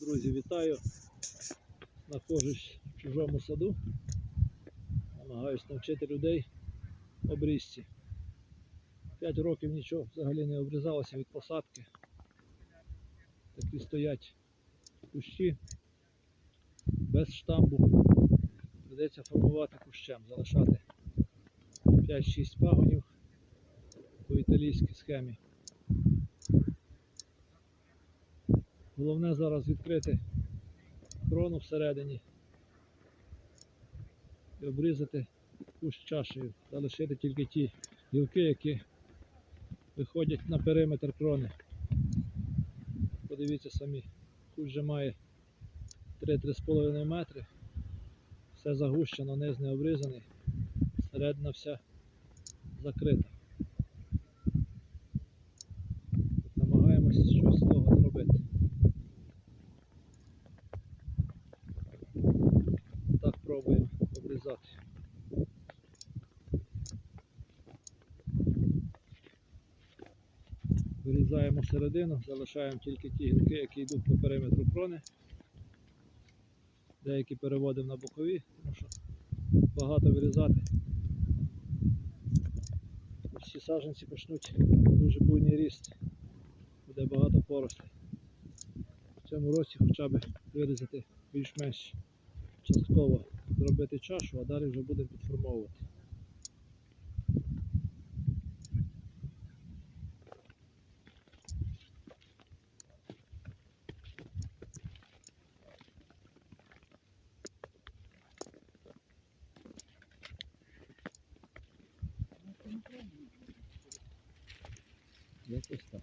Друзі, вітаю. Знаходжусь в чужому саду. Намагаюсь навчити людей обрізці. П'ять років нічого взагалі не обрізалося від посадки. Такі стоять кущі без штамбу. Придеться формувати кущем, залишати 5-6 пагонів по італійській схемі. Головне зараз відкрити крону всередині і обрізати кущ чашею, залишити тільки ті гілки, які виходять на периметр крони. Подивіться самі, кущ вже має 3-3,5 метри. Все загущено, низ не обрізаний, середина вся закрита. Обрізати. Вирізаємо середину, залишаємо тільки ті гілки, які йдуть по периметру крони. Деякі переводимо на бокові, тому що багато вирізати. Всі саджанці почнуть дуже буйний ріст. Буде багато порослі. В цьому році хоча б вирізати більш-менш частково зробити чашу, а далі вже будемо підформовувати. Якось так.